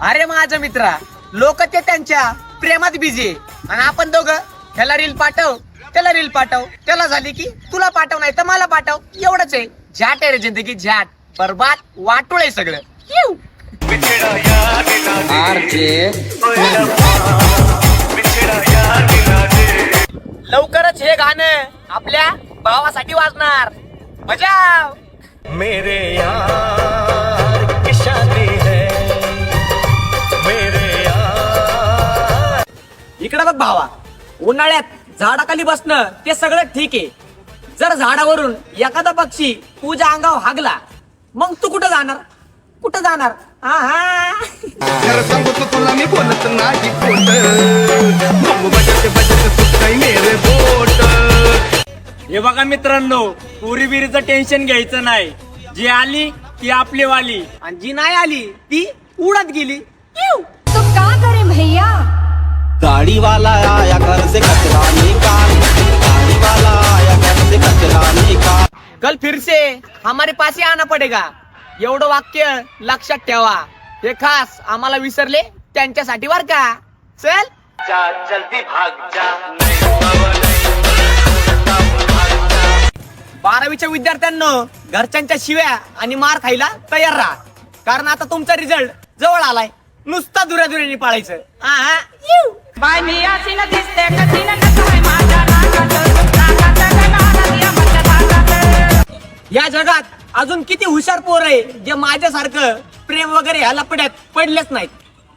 अरे माझा मित्रा लोक ते त्यांच्या प्रेमात बिझी आणि आपण दोघं ह्याला रील पाठव त्याला रील पाठव त्याला झाली की तुला पाठव नाही तर मला पाठव. एवढंच आहे. झॅट आहे रे जिंदगी झॅट बरबाद वाटोळ आहे सगळं. येऊ. लवकरच हे गाणं आपल्या भावासाठी वाजणार. बजाव. मेरे यार. इकडं बघ भावा. उन्हाळ्यात झाडाखाली बसणं ते सगळं ठीक आहे. जर झाडावरून एखादा पक्षी तुझ्या अंगावर हागला मग तू कुठं जाणार? कुठं जाणार. खरं तुला मी बोलत नाही हे बघा मित्रांनो पुरी बिरीचं टेन्शन घ्यायचं नाही. जी आली ती आपली वाली आणि जी नाही आली ती उडत गेली. येऊ. तो का करे भैया? गाड़ी वाला आया घर से कचरा निकाल। गाड़ी वाला आया घर से कचरा निकाल। कल फिर से हमारे पास ही आना पडेगा। एवढं वाक्य लक्षात ठेवा। हे खास आम्हाला विसरले त्यांच्यासाठी बर का? चल. बारावीच्या विद्यार्थ्यांना घरच्यांच्या शिव्या आणि मार खायला तयार राहा. कारण आता तुमचा रिझल्ट जवळ आलाय. नुसता दुऱ्या दुऱ्याने पाळायचं. हा, हा. येऊ. बाय मी अशी न दिसते कसं माझ्या या जगात अजून किती हुशार पोर आहे जे माझ्यासारखं प्रेम वगैरे ह्या लपड्यात पडलेच नाहीत.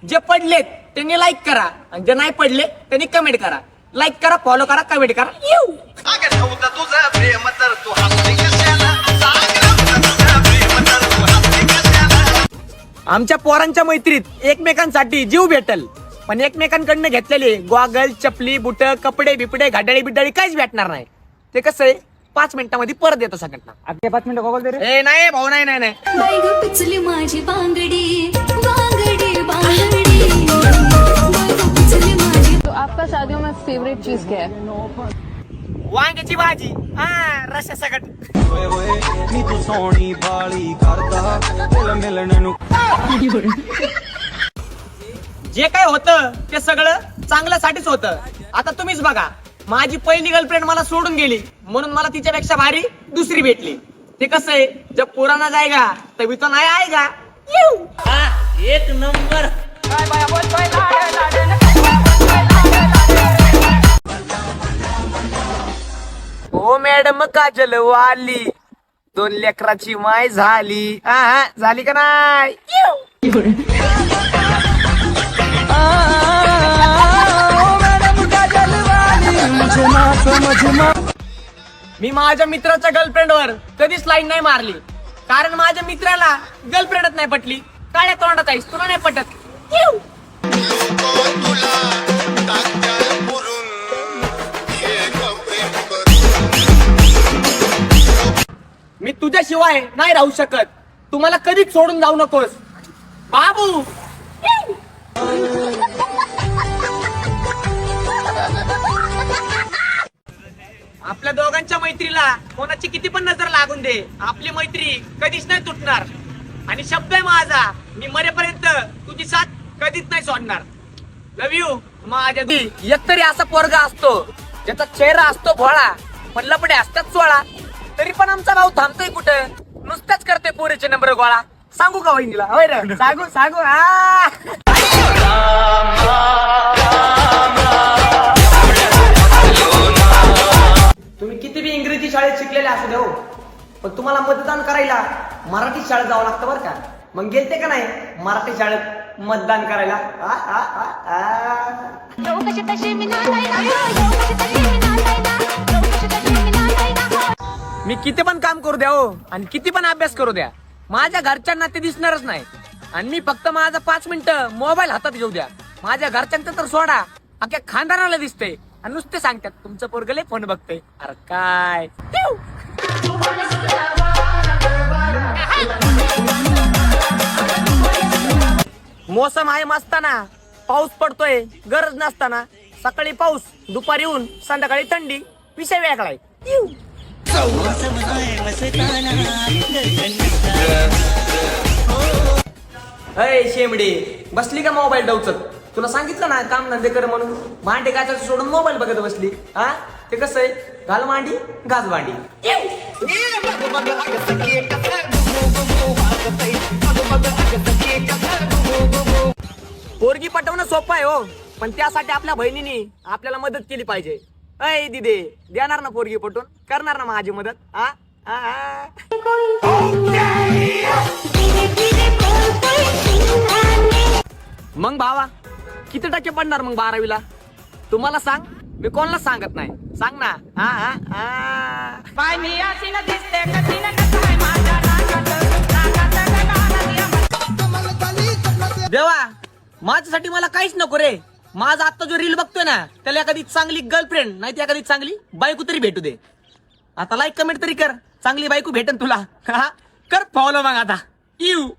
जे पडलेत त्यांनी लाईक करा आणि जे नाही पडले त्यांनी कमेंट करा. लाईक करा फॉलो करा कमेंट करा. येऊ तुझं प्रेम तर तू आमच्या पोरांच्या मैत्रीत एकमेकांसाठी जीव भेटल. पण एकमेकांकडनं घेतलेले गॉगल चपली बुट कपडे बिपडे घाडळी बिडळी काहीच भेटणार नाही ते कसं आहे पाच मिनिटांमध्ये परत येतो सगळ्यांना पाच मिनिटं गॉगल ए नाही भाऊ नाही नाही नाही बाई ग पिचली माझी बांगडी बांगडी बांगडी बाई ग पिचली माझी तो आपका शादियों में फेवरेट चीज क्या है वांग्याची भाजी हा रस्सा सकट ਓਏ ਓਏ ਨੀ ਤੂੰ ਸੋਹਣੀ ਬਾਲੀ ਕਰਦਾ ਦਿਲ ਮਿਲਣ ਨੂੰ जे काय होतं ते सगळं चांगल्यासाठीच होतं. आता तुम्हीच बघा माझी पहिली गर्लफ्रेंड मला सोडून गेली म्हणून मला तिच्यापेक्षा भारी दुसरी भेटली. ते कसं आहे जब पुराना जायगा तभी तो नाही आएगा येऊ. एक नंबर. ओ मॅडम काजल वाली. दोन लेकराची माय झाली. हा हा, झाली का नाही. मी माझ्या मित्राच्या गर्लफ्रेंडवर कधीच लाईन नाही मारली. कारण माझ्या मित्राला गर्लफ्रेंडच नाही पटली. काळ्या तोंडात आहेस तुला नाही पटत. मी तुझ्याशिवाय नाही राहू शकत. तुम्हाला कधीच सोडून जाऊ नकोस. बाबू. आपल्या दोघांच्या मैत्रीला कोणाची किती पण नजर लागून दे. आपली मैत्री कधीच नाही तुटणार. आणि शब्द आहे माझा मी मरेपर्यंत तुझी साथ कधीच नाही सोडणार. लव यू माझ्या दी- एकतरी असा पोरगा असतो ज्याचा चेहरा असतो भोळा पण लपडे असतात सोळा तरी पण आमचा भाऊ थांबतोय कुठं? नुसताच करते पोरीचे नंबर गोळा. सांगू का वहिनीला? होय सांगू सांगू. हा तुम्ही किती बी इंग्रजी शाळेत शिकलेले असू देऊ हो. पण तुम्हाला मतदान करायला मराठी शाळेत जावं लागतं बरं का? मग गेलते का नाही मराठी शाळेत मतदान करायला? आ, आ, आ, आ. मी किती पण काम करू द्या हो आणि किती पण अभ्यास करू द्या माझ्या घरच्यांना ते दिसणारच नाही. आणि मी फक्त माझा पाच मिनिटं मोबाईल हातात घेऊ द्या. माझ्या घरच्यांचं तर सोडा. अख्या खानदानाला दिसते. आणि नुसते सांगतात तुमचं पोरगले फोन बघते अरे काय? मोसम आहे मस्ताना. पाऊस पडतोय गरज नसताना. सकाळी पाऊस दुपारी ऊन संध्याकाळी थंडी. विषय वेगळा आहे. अय शेमडे बसली का मोबाईल डावचत? तुला सांगितलं ना काम धंदे कर म्हणून. भांडे काचा सोडून मोबाईल बघत बसली. हा? ते कसं आहे? घाल मांडी घास भांडी. पोरगी पटवणं सोपं आहे हो पण त्यासाठी आपल्या बहिणीने आपल्याला मदत केली पाहिजे. अय दिदे देणार ना पोरगी पटून करणार ना माझी मदत? हा, हा मग भावा किती टक्के पडणार मग बारावीला? तुम्हाला सांग मी कोणाला सांगत नाही. सांग ना. हा हा हा मी अशी न दिसते कधी न कसं आहे माझ्या नाकाचं नाकाचं गणाला या देवा माझ्यासाठी मला काहीच नको रे. माझा आता जो रील बघतोय ना त्याला एखादी चांगली गर्लफ्रेंड नाही ती एखादी चांगली बायको तरी भेटू दे. आता लाईक कमेंट तरी कर. चांगली बायको भेटन तुला. हा? कर फॉलो मग आता. You.